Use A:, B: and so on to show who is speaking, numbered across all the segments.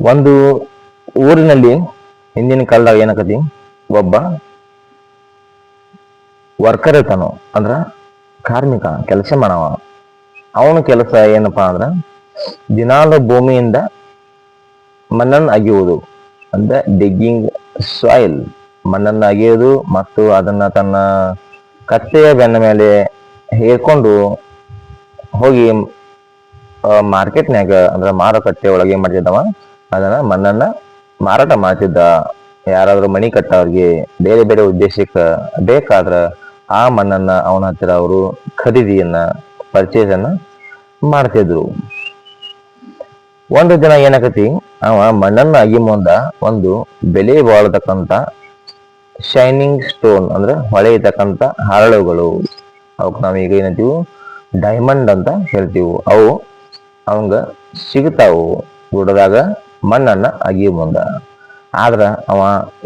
A: ಒಂದು ಊರಿನಲ್ಲಿ ಹಿಂದಿನ ಕಾಲದಾಗ ಏನಾಗತಿ ಒಬ್ಬ ವರ್ಕರ್ ಇರ್ತಾನು, ಅಂದ್ರ ಕಾರ್ಮಿಕ, ಕೆಲಸ ಮಾಡವ. ಅವನ ಕೆಲಸ ಏನಪ್ಪಾ ಅಂದ್ರ ದಿನಾಲ ಭೂಮಿಯಿಂದ ಮಣ್ಣನ್ನು ಅಗೆಯುವುದು ಅಂದ್ರೆ ಡಿಗ್ಗಿಂಗ್ ಸಾಯಿಲ್ ಮಣ್ಣನ್ನು ಅಗೆಯುವುದು ಮತ್ತು ಅದನ್ನ ತನ್ನ ಕತ್ತೆಯ ಬೆನ್ನ ಮೇಲೆ ಹೇರ್ಕೊಂಡು ಹೋಗಿ ಮಾರ್ಕೆಟ್ನ್ಯಾಗ ಅಂದ್ರೆ ಮಾರುಕಟ್ಟೆ ಒಳಗೆ ಮಾಡಿದವ ಅದನ್ನ ಮಣ್ಣನ್ನ ಮಾರಾಟ ಮಾಡ್ತಿದ್ದ ಯಾರಾದ್ರೂ ಮಣಿ ಕಟ್ಟವ್ರಿಗೆ ಬೇರೆ ಬೇರೆ ಉದ್ದೇಶಕ್ಕೆ ಬೇಕಾದ್ರ ಆ ಮಣ್ಣನ್ನ ಅವನ ಹತ್ತಿರ ಅವರು ಖರೀದಿಯನ್ನ ಪರ್ಚೇಸ್ ಅನ್ನ ಮಾಡ್ತಿದ್ರು. ಒಂದು ದಿನ ಏನಾಕತಿ, ಅವ ಮಣ್ಣನ್ನ ಅಗಿ ಮುಂದ ಒಂದು ಬೆಲೆ ಬಾಳತಕ್ಕಂತ ಶೈನಿಂಗ್ ಸ್ಟೋನ್ ಅಂದ್ರೆ ಹೊಳೆಯತಕ್ಕಂತ ಹರಳುಗಳು. ಅವಕ್ ನಾವೀಗ ಏನಂತೀವಿ ಡೈಮಂಡ್ ಅಂತ ಹೇಳ್ತೀವಿ. ಅವು ಅವಂಗ ಸಿಗ್ತಾವು. ಗುಡ್ಡದಾಗ ಮಣ್ಣನ್ನ ಅಗಿ ಮುಂದ. ಆದ್ರೆ ಅವ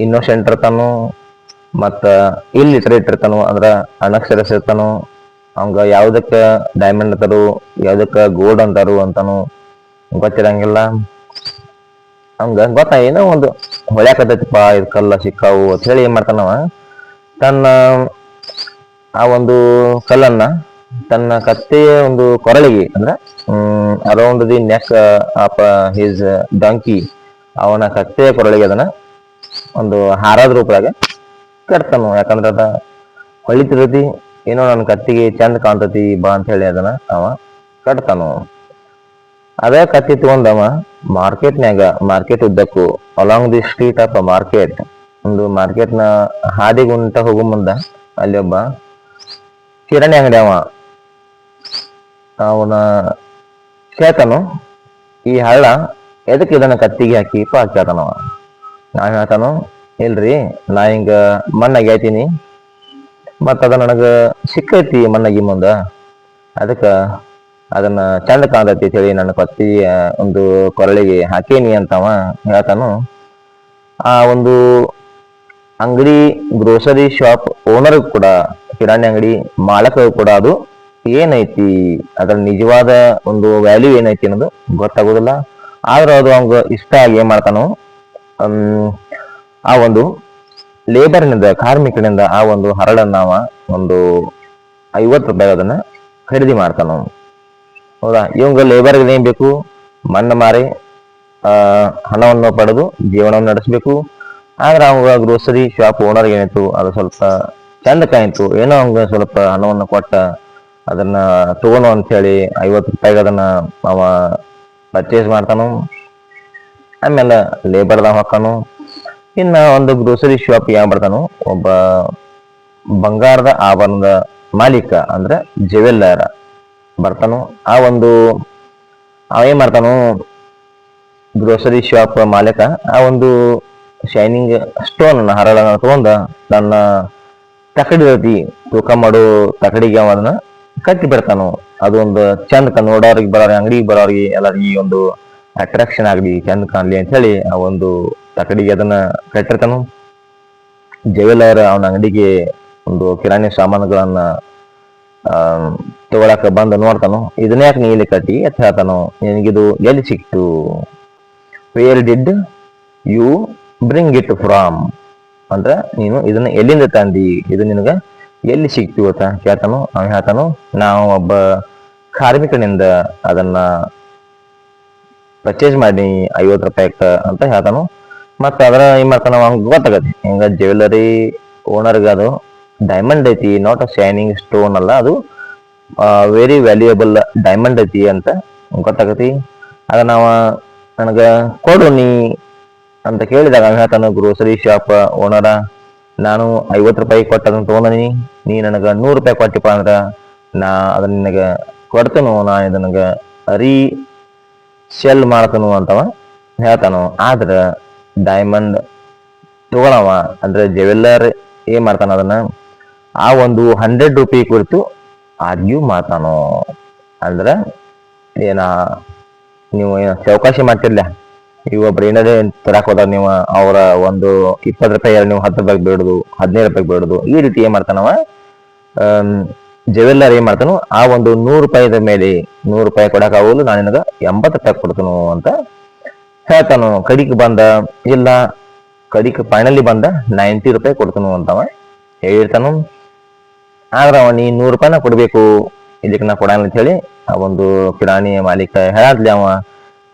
A: ಇನ್ನೋಸೆಂಟ್ ಇರ್ತಾನು ಮತ್ತ ಇಲ್ಲಿಟ್ರೇಟ್ ಅಂದ್ರೆ ಅಂದ್ರ ಅನಕ್ಷರಸಿರ್ತಾನು ಅವಂಗ ಯಾವುದಕ್ಕೆ ಡೈಮಂಡ್ ಅಂತಾರು, ಯಾವುದಕ್ಕೆ ಗೋಲ್ಡ್ ಅಂತಾರು ಅಂತಾನು ಗೊತ್ತಿರಂಗಿಲ್ಲ. ಹಂಗ ಗೊತ್ತ, ಏನೋ ಒಂದು ಹೊಳ್ಯಾಕತೈತಿಪ್ಪ ಇದು ಕಲ್ಲ ಸಿಕ್ಕಾವು ಅಂತ ಹೇಳಿ ಏನ್ ಮಾಡ್ತಾನವ, ತನ್ನ ಆ ಒಂದು ಕಲ್ಲನ್ನ ತನ್ನ ಕತ್ತೆಯ ಒಂದು ಕೊರಳಿಗೆ, ಅಂದ್ರೆ around the neck of his donkey ಅವನ ಕತ್ತೆಯ ಕೊರಳಿಗೆ ಅದನ್ನ ಒಂದು ಹಾರದ ರೂಪದಾಗ ಕಟ್ತಾನು ಯಾಕಂದ್ರೆ ಅದ ಹೊಳಿತಿರತಿ ಏನೋ ನನ್ನ ಕತ್ತಿಗೆ ಚಂದ ಕಾಣ್ತತಿ, ಬಾ ಅಂತ ಹೇಳಿ ಅದನ್ನ ಅವ ಕಟ್ತಾನು ಅದೇ ಕತ್ತಿ ತಗೊಂಡವ ಮಾರ್ಕೆಟ್ನ್ಯಾಗ, ಮಾರ್ಕೆಟ್ ಉದ್ದಕ್ಕೂ along the street of a market ಒಂದು ಮಾರ್ಕೆಟ್ನ ಹಾದಿಗುಂಟ ಹೋಗೋ ಮುಂದ ಅಲ್ಲಿ ಒಬ್ಬ ಕಿರಾಣಿ ಅಂಗಡಿ ಅವ. ಅವನ ಕೇಳ್ತಾನು? ಈ ಹಳ್ಳ ಎದಕ್ಕೆ ಇದನ್ನ ಕತ್ತಿಗೆ ಹಾಕಿ ಪಾ ಕೇಳ್ತಾನವ? ನಾ ಹೇಳ್ತಾನು? ಇಲ್ರಿ, ನಾ ಹಿಂಗ ಮಣ್ಣಾಗಿ ಆಯ್ತೀನಿ ಮತ್ತ ಅದ ನನಗ ಸಿಕ್ಕೈತಿ ಮಣ್ಣಾಗಿ ಮುಂದ. ಅದಕ್ಕ ಅದನ್ನ ಚಂದ ಕಾಣ್ತೈತಿ ಹೇಳಿ ನನ್ನ ಕತ್ತಿ ಒಂದು ಕೊರಳಿಗೆ ಹಾಕೇನಿ ಅಂತವ ಹೇಳ್ತಾನು? ಆ ಒಂದು ಅಂಗಡಿ ಗ್ರೋಸರಿ ಶಾಪ್ ಓನರ್ ಕೂಡ, ಕಿರಾಣಿ ಅಂಗಡಿ ಮಾಲಕ ಕೂಡ ಅದು ಏನೈತಿ? ಅದ್ರ ನಿಜವಾದ ಒಂದು ವ್ಯಾಲ್ಯೂ ಏನೈತಿ ಅನ್ನೋದು ಗೊತ್ತಾಗೋದಿಲ್ಲ. ಆದ್ರೆ ಅದು ಅವಂಗ ಇಷ್ಟ ಆಗಿ ಏನ್ ಮಾಡ್ತಾನೋ ಆ ಒಂದು ಲೇಬರ್ನಿಂದ ಕಾರ್ಮಿಕನಿಂದ ಆ ಒಂದು ಹರಳನ್ನ ಅವ ಒಂದು ಐವತ್ತು ರೂಪಾಯಿ ಅದನ್ನ ಖರೀದಿ ಮಾಡ್ತಾನ. ಹೌದಾ? ಇವಂಗ ಲೇಬರ್ಗೆ ಏನ್ ಬೇಕು? ಮಣ್ಣು ಮಾರಿ, ಆ, ಹಣವನ್ನು ಪಡೆದು ಜೀವನವನ್ನು ನಡೆಸಬೇಕು. ಆದ್ರೆ ಅವಾಗ ಗ್ರೋಸರಿ ಶಾಪ್ ಓನರ್ ಏನಾಯ್ತು ಅದು ಸ್ವಲ್ಪ ಚಂದ ಕಾಯಿತು ಏನೋ ಅವಂಗ ಸ್ವಲ್ಪ ಹಣವನ್ನು ಕೊಟ್ಟ ಅದನ್ನ ಅಂತ ಹೇಳಿ ಐವತ್ತು ರೂಪಾಯಿಗೆ ಅದನ್ನ ಅವ ಪರ್ಚೇಸ್ ಮಾಡ್ತಾನು. ಆಮೇಲೆ ಲೇಬರ್ದಾಗ ಹಾಕಾನು ಇನ್ನ ಒಂದು ಗ್ರೋಸರಿ ಶಾಪ್ ಯಾವ ಬರ್ತಾನು? ಒಬ್ಬ ಬಂಗಾರದ ಆಭರಣದ ಮಾಲೀಕ ಅಂದ್ರೆ ಜುವೆಲ್ಲರ್ ಬರ್ತಾನು. ಆ ಒಂದು ಅವ ಏನ್ ಮಾಡ್ತಾನು? ಗ್ರೋಸರಿ ಶಾಪ್ ಮಾಲೀಕ ಆ ಒಂದು ಶೈನಿಂಗ್ ಸ್ಟೋನ್ ಹರಳ ತಗೊಂಡ ನನ್ನ ತಕಡಿ ತೂಕ ಮಾಡೋ ತಕಡಿಗೆ ಅವನ್ನ ಕಟ್ಟಿ ಬಿಡ್ತಾನು, ಅದೊಂದು ಒಂದು ಚಂದ ಕ- ನೋಡೋರಿಗೆ ಬರೋರಿಗೆ, ಅಂಗಡಿಗೆ ಬರೋರಿಗೆ ಎಲ್ಲರಿಗೆ ಒಂದು ಅಟ್ರಾಕ್ಷನ್ ಆಗಲಿ, ಚಂದ ಕಾಣ್ಲಿ ಅಂತ ಹೇಳಿ ಆ ಒಂದು ತಕಡಿಗೆ ಅದನ್ನ ಕಟ್ಟಿರ್ತಾನು. ಜವೆಲ್ಲರ್ ಅವನ ಅಂಗಡಿಗೆ ಒಂದು ಕಿರಾಣಿ ಸಾಮಾನುಗಳನ್ನ ತಗೊಳಕ ಬಂದು ನೋಡ್ತಾನು, ಇದನ್ನ ಯಾಕೆ ನೀಲಿ ಕಟ್ಟಿ ಅಂತ ಹೇಳ್ತಾನು. ನಿನಗಿದು ಎಲ್ಲಿ ಸಿಕ್ತು? Where did you bring it from ಅಂದ್ರೆ ನೀನು ಇದನ್ನ ಎಲ್ಲಿಂದ ತಂದಿ? ಇದು ನಿನಗ ಎಲ್ಲಿ ಸಿಕ್ತು ಅಂತ ಕೇಳ್ತಾನೋ? ಅವ ಹೇಳ್ತಾನೋ? ನಾವು ಒಬ್ಬ ಕಾರ್ಮಿಕನಿಂದ ಅದನ್ನ ಪರ್ಚೇಸ್ ಮಾಡಿ ಐವತ್ತು ರೂಪಾಯಿಕ ಅಂತ ಹೇಳ್ತಾನು? ಮತ್ತೆ ಅದರ ಏನ್ ಮಾಡ್ತಾನ ಅವಂಗ ಗೊತ್ತಾಗತ್ತೆ. ಹಿಂಗ ಜ್ಯುವೆಲ್ಲರಿ ಓನರ್ಗೆ ಅದು ಡೈಮಂಡ್ ಐತಿ ನಾಟ್ ಅ ಶೈನಿಂಗ್ ಸ್ಟೋನ್ ಅಲ್ಲ, ಅದು ವೆರಿ ವ್ಯಾಲ್ಯೂಯಬಲ್ ಡೈಮಂಡ್ ಐತಿ ಅಂತ ಗೊತ್ತಾಗತಿ ಅದನ್ನ ನಾವು ನನಗ ಕೊಡು ನೀ ಅಂತ ಕೇಳಿದಾಗ ಹೇಳ್ತಾನ ಗ್ರೋಸರಿ ಶಾಪ್ ಓನರ ನಾನು ಐವತ್ತು ರೂಪಾಯಿ ಕೊಟ್ಟು ಅದನ್ನ ನೀ ನನಗೆ ನೂರು ರೂಪಾಯಿ ಕೊಟ್ಟಿಪ್ಪ ಅಂದ್ರೆ ನಾ ಅದನ್ನ ನಿನಗೆ ಕೊಡ್ತನು, ನಾ ಇದನ್ನಗ ರೀ ಸೆಲ್ ಮಾಡ್ತನು ಅಂತವ ಹೇಳ್ತಾನು. ಆದ್ರೆ ಡೈಮಂಡ್ ತಗೊಳವ. ಅಂದ್ರೆ ಜುವೆಲ್ಲರ್ ಏನ್ ಮಾಡ್ತಾನ ಅದನ್ನ. ಆ ಒಂದು ಹಂಡ್ರೆಡ್ ರುಪಿ ಕುರಿತು ಆರ್ಗ್ಯೂ ಮಾಡ್ತಾನು. ಅಂದ್ರೆ ಏನ, ನೀವು ಏನ ಚೌಕಾಶಿ ಮಾಡ್ತಿರ್ಲ? ಈಗ ಒಬ್ರು ಏನಾರೇ ತರಕ್ ಹೋದಾಗ ನೀವು ಅವರ ಒಂದು ಇಪ್ಪತ್ತು ರೂಪಾಯಿ ನೀವು ಹತ್ತು ರೂಪಾಯಿ ಬಿಡುದು, ಹದಿನೈದು ರೂಪಾಯಿ ಬಿಡುದು, ಈ ರೀತಿ ಏನ್ ಮಾಡ್ತಾನವ? ಜವೆಲ್ಲರ್ ಏನ್ ಮಾಡ್ತಾನು, ಆ ಒಂದು ನೂರು ರೂಪಾಯಿದ ಮೇಲೆ ನೂರು ರೂಪಾಯಿ ಕೊಡಕ್ ಆಗೋದು ನಾನು ನಿನಗ ಎಂಬತ್ತು ರೂಪಾಯಿ ಕೊಡ್ತನು ಅಂತ ಹೇಳ್ತಾನು. ಕಡಿಕ್ ಬಂದ, ಇಲ್ಲ ಕಡಿಕ್ ಫೈನಲಿ ಬಂದ ನೈಂಟಿ ರೂಪಾಯಿ ಕೊಡ್ತಾನು ಅಂತವ ಹೇಳಿರ್ತಾನು ಆದ್ರ ಅವ ನೀ ನೂರು ರೂಪಾಯಿನ ಕೊಡ್ಬೇಕು ಇದಕ್ಕೆ ನಾ ಕೊಡಲ್ಲ ಅಂತ ಹೇಳಿ ಆ ಒಂದು ಕಿರಾಣಿ ಮಾಲೀಕ ಹೇಳಿ ಅವ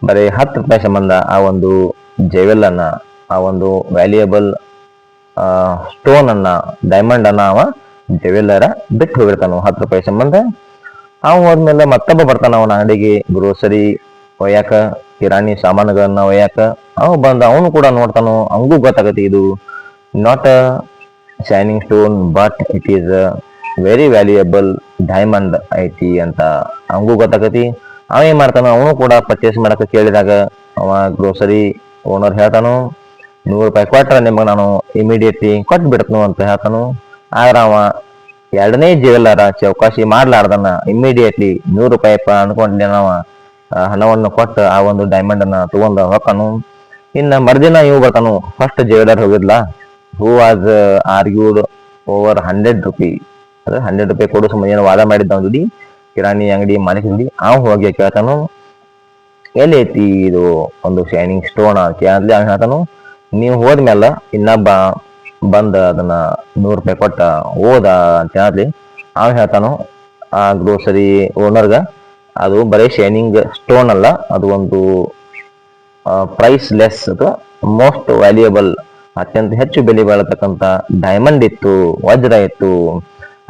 A: ಬರೀ ಹತ್ತು ರೂಪಾಯಿ ಸಂಬಂಧ ಆ ಒಂದು ಜೆವೆಲ್ ಅನ್ನ, ಆ ಒಂದು ವ್ಯಾಲ್ಯೂಯಬಲ್ ಸ್ಟೋನ್ ಅನ್ನ ಡೈಮಂಡ್ ಅನ್ನ ಅವ ಜೆವೆಲ್ಲರ ಬಿಟ್ಟು ಹೋಗಿರ್ತಾನ ಹತ್ತು ರೂಪಾಯಿ ಸಂಬಂಧ. ಅವ ಹೋದ್ಮೇಲೆ ಮತ್ತೊಬ್ಬ ಬರ್ತಾನ ಅವನ ಅಂಗಡಿಗೆ ಗ್ರೋಸರಿ ಒಯ್ಯಾಕ, ಕಿರಾಣಿ ಸಾಮಾನುಗಳನ್ನ ಒಯ್ಯಾಕ. ಅವ ಬಂದ, ಅವನು ಕೂಡ ನೋಡ್ತಾನು ಅವಂಗೂ ಗೊತ್ತಾಗತ್ತೆ ಇದು not a shining stone but it is very valuable diamond ಐತಿ ಅಂತ ಹಂಗೂ ಗೊತ್ತಾಗತಿ ಅವ ಏನ್ ಮಾಡ್ತಾನ ಅವನು ಕೂಡ ಪರ್ಚೇಸ್ ಮಾಡಕ ಕೇಳಿದಾಗ ಅವ ಗ್ರೋಸರಿ ಓನರ್ ಹೇಳ್ತಾನು, ನೂರು ರೂಪಾಯಿ ಕೊಟ್ರ ನಿಮಗೆ ನಾನು ಇಮಿಡಿಯೇಟ್ಲಿ ಕೊಟ್ಟು ಬಿಡ್ತನು ಅಂತ ಹೇಳ್ತಾನು. ಆದ್ರೆ ಅವ ಎರಡನೇ ಜ್ಯುವೆಲ್ಲರ ಚೌಕಾಶಿ ಮಾಡ್ಲಾರ್ದನ್ನ ಇಮಿಡಿಯೇಟ್ಲಿ ನೂರು ರೂಪಾಯಿ ಪ ಅವ ಹಣವನ್ನು ಕೊಟ್ಟು ಆ ಒಂದು ಡೈಮಂಡ್ ಅನ್ನ ತಗೊಂಡ ಹೋಗ್ತಾನು. ಇನ್ನ ಮರ್ದಿನ ಇವ್ ಬರ್ತಾನು first jeweller ಹೋಗಿದ್ಲ? Who was argued over hundred rupee ಅಂದ್ರೆ ಹಂಡ್ರೆಡ್ ರೂಪಾಯಿ ಕೊಡು ಏನೋ ವಾದ ಮಾಡಿದ್ದ ದುಡಿ. ಕಿರಾಣಿ ಅಂಗಡಿ ಮಾಲೀಕ ದುಡಿ ಅವ್ ಹೋಗಿ ಕೇಳ್ತಾನು, ಎಲ್ಲಿ ಐತಿ ಇದು ಒಂದು ಶೈನಿಂಗ್ ಸ್ಟೋನ್ ಕೇಳಿ ಅವ್ನು ಹೇಳ್ತಾನು, ನೀವು ಹೋದ್ಮೇಲೆ ಇನ್ನೊಬ್ಬ ಬಂದ ಅದನ್ನ ನೂರು ರೂಪಾಯಿ ಕೊಟ್ಟ ಓದ ಅಂತ ಹೇಳಿ ಅವ್ ಹೇಳ್ತಾನು, ಆ ಗ್ರೋಸರಿ ಓನರ್ಗ ಅದು ಬರೀ ಶೈನಿಂಗ್ ಸ್ಟೋನ್ ಅಲ್ಲ, ಅದು ಒಂದು ಪ್ರೈಸ್ ಲೆಸ್ ಅಥವಾ ಮೋಸ್ಟ್ ವ್ಯಾಲ್ಯೂಯಬಲ್ ಅತ್ಯಂತ ಹೆಚ್ಚು ಬೆಲೆ ಬಾಳತಕ್ಕಂತ ಡೈಮಂಡ್ ಇತ್ತು, ವಜ್ರ ಇತ್ತು,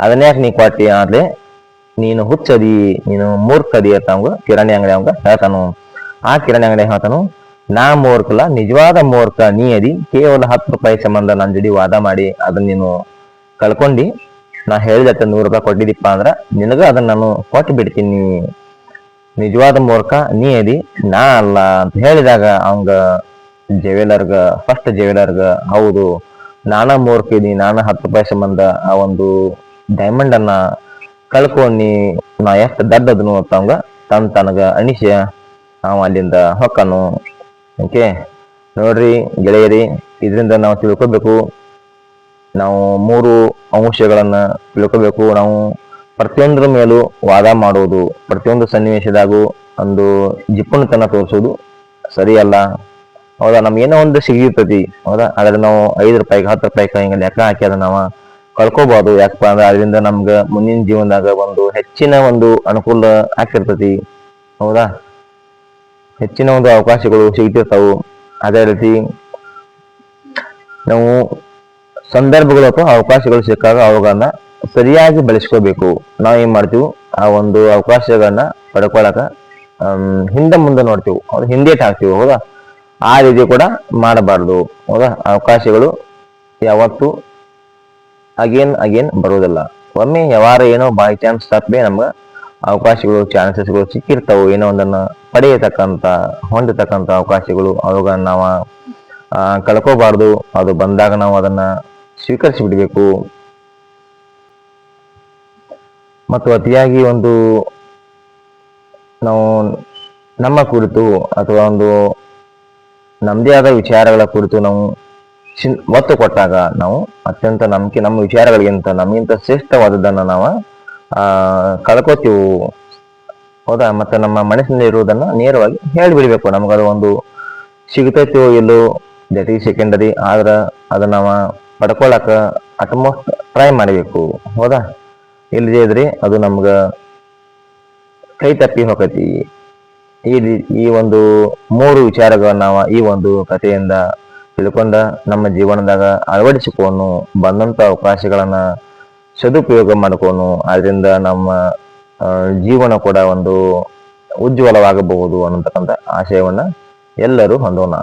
A: ಅದನ್ನ ಯಾಕೆ ನೀ ಕೊಟ್ಟಿ? ಆದ್ರೆ ನೀನು ಹುಚ್ಚದಿ, ನೀನು ಮೂರ್ಖದಿ ಅಂತ ಅವಂಗ, ಕಿರಾಣಿ ಅಂಗಡಿ ಅವಂಗ ಹೇಳ್ತಾನು. ಆ ಕಿರಾಣಿ ಅಂಗಡಿ ಹೇಳ್ತಾನು, ನಾ ಮೂರ್ಖಲ್ಲ ನಿಜವಾದ ಮೂರ್ಖ, ನೀ ಅದಿ, ಕೇವಲ ಹತ್ತು ರೂಪಾಯಿ ಸಂಬಂಧ ನನ್ನ ಜಡಿ ವಾದ ಮಾಡಿ, ಅದನ್ನ ನೀನು ಕಳ್ಕೊಂಡಿ, ನಾ ಹೇಳಿದತ್ತ ನೂರು ರೂಪಾಯಿ ಕೊಟ್ಟಿದ್ದೀಪ್ಪ ಅಂದ್ರ, ನಿನಗ ಅದನ್ನ ನಾನು ಕೊಟ್ಟು ಬಿಡ್ತೀನಿ ನಿಜವಾದ ಮೂರ್ಖ, ನೀ ಅದಿ, ನಾ ಅಲ್ಲ ಅಂತ ಹೇಳಿದಾಗ ಅವಂಗ ಜೆವೆಲರ್ಗ ಫಸ್ಟ್ ಜೆವೆಲರ್ಗ, ಹೌದು, ನಾನ ಮೂರ್ಖ ಇದೀನಿ, ನಾನ ಹತ್ತು ರೂಪಾಯಿ ಸಂಬಂಧ ಆ ಒಂದು ಡೈಮಂಡ್ ಅನ್ನ ಕಳ್ಕೊಂಡಿ ನಾ ಎಷ್ಟು ದಡ್ಡದನು ಅವಂಗ ತನ್ ತನಗ ಅಣಿಸ್ಯ ನಾವು ಅಲ್ಲಿಂದ ಹೊಕ್ಕನು. ಓಕೆ? ನೋಡ್ರಿ ಗೆಳೆಯರಿ, ಇದರಿಂದ ನಾವು ತಿಳ್ಕೊಬೇಕು. ನಾವು ಮೂರು ಅಂಶಗಳನ್ನು ತಿಳ್ಕೊಬೇಕು. ನಾವು ಪ್ರತಿಯೊಂದರ ಮೇಲೂ ವಾದ ಮಾಡುವುದು ಪ್ರತಿಯೊಂದು ಸನ್ನಿವೇಶದಾಗೂ ಒಂದು ಜಿಪ್ಪುಣತನ ತೋರಿಸೋದು ಸರಿಯಲ್ಲ? ಹೌದಾ? ನಮ್ಗೆ ಏನೋ ಒಂದು ಸಿಗಿರ್ತತಿ ಹೌದಾ? ಆದ್ರೆ ನಾವು ಐದು ರೂಪಾಯಿಗೆ, ಹತ್ತು ರೂಪಾಯಿಗೆ ಹಿಂಗೆ ಲೆಕ್ಕ ಹಾಕಿ ನಾವು. ಕಳ್ಕೊಬಹುದು ಯಾಕಪ್ಪ ಅಂದ್ರೆ ಅದರಿಂದ ನಮ್ಗ ಮುಂದಿನ ಜೀವನದಾಗ ಒಂದು ಹೆಚ್ಚಿನ ಒಂದು ಅನುಕೂಲ ಆಗ್ತಿರ್ತತಿ. ಹೌದಾ? ಹೆಚ್ಚಿನ ಒಂದು ಅವಕಾಶಗಳು ಸಿಗ್ತಿರ್ತಾವು. ಅದೇ ರೀತಿ ನಾವು ಸಂದರ್ಭಗಳು ಅಥವಾ ಅವಕಾಶಗಳು ಸಿಕ್ಕಾಗ ಅವುಗಳನ್ನ ಸರಿಯಾಗಿ ಬಳಸ್ಕೋಬೇಕು. ನಾವು ಏನ್ ಮಾಡ್ತೀವಿ? ಆ ಒಂದು ಅವಕಾಶಗಳನ್ನ ಪಡ್ಕೊಳಕ ಹಿಂದೆ ಮುಂದೆ ನೋಡ್ತೀವಿ. ಅವ್ರು ಹಿಂದೇಟ್ ಹಾಕ್ತೀವಿ ಹೌದಾ? ಆ ರೀತಿ ಕೂಡ ಮಾಡಬಾರ್ದು. ಹೌದಾ? ಅವಕಾಶಗಳು ಯಾವತ್ತು ಅಗೇನ್ ಅಗೇನ್ ಬರುವುದಿಲ್ಲ. ಒಮ್ಮೆ ಯಾವಾರ ಏನೋ ಬೈ ಚಾನ್ಸ್ ತಪ್ಪೇ ನಮ್ಗೆ ಅವಕಾಶಗಳು ಚಾನ್ಸಸ್ಗಳು ಸಿಕ್ಕಿರ್ತಾವೆ, ಏನೋ ಒಂದನ್ನು ಪಡೆಯತಕ್ಕಂತ ಹೊಂದತಕ್ಕಂಥ ಅವಕಾಶಗಳು ಅವುಗಳನ್ನ ನಾವು ಕಳ್ಕೋಬಾರ್ದು. ಅದು ಬಂದಾಗ ನಾವು ಅದನ್ನ ಸ್ವೀಕರಿಸಿ ಬಿಡಬೇಕು ಮತ್ತು ಅತಿಯಾಗಿ ಒಂದು ನಾವು ನಮ್ಮ ಕುರಿತು ಅಥವಾ ಒಂದು ನಮ್ಮದೇ ಆದ ವಿಚಾರಗಳ ಕುರಿತು ನಾವು ಒತ್ತು ಕೊಟ್ಟಾಗ ನಾವು ಅತ್ಯಂತ ನಂಬಿಕೆ, ನಮ್ಮ ವಿಚಾರಗಳಿಗಿಂತ ನಮಗಿಂತ ಶ್ರೇಷ್ಠವಾದದ್ದನ್ನು ನಾವು ಕಳ್ಕೊತೀವಿ. ಹೌದಾ? ಮತ್ತೆ ನಮ್ಮ ಮನಸ್ಸಿನಲ್ಲಿ ಇರುವುದನ್ನ ನೇರವಾಗಿ ಹೇಳಿಬಿಡ್ಬೇಕು. ನಮಗದು ಒಂದು ಸಿಗ್ತೈತೋ ಇಲ್ಲೋ ದಟ್ ಈಸ್ ಸೆಕೆಂಡರಿ ಆದ್ರೆ ಅದನ್ನ ನಾವು ಪಡ್ಕೊಳಕ ಅಟ್ಮೋಸ್ಟ್ ಟ್ರೈ ಮಾಡಬೇಕು. ಹೌದಾ? ಇಲ್ಲದೇ ಇದ್ರಿ ಅದು ನಮ್ಗೆ ಕೈ ತಪ್ಪಿ ಹೋಗತಿ. ಈ ಈ ಒಂದು ಮೂರು ವಿಚಾರಗಳನ್ನ ನಾವು ಈ ಒಂದು ಕಥೆಯಿಂದ ತಿಳ್ಕೊಂಡ ನಮ್ಮ ಜೀವನದಾಗ ಅಳವಡಿಸಿಕೊಂಡು ಬಂದಂತ ಅವಕಾಶಗಳನ್ನ ಸದುಪಯೋಗ ಮಾಡ್ಕೊನು ಅದರಿಂದ ನಮ್ಮ ಜೀವನ ಕೂಡ ಒಂದು ಉಜ್ವಲವಾಗಬಹುದು ಅನ್ನತಕ್ಕಂಥ ಆಶಯವನ್ನ ಎಲ್ಲರೂ ಹೊಂದೋಣ.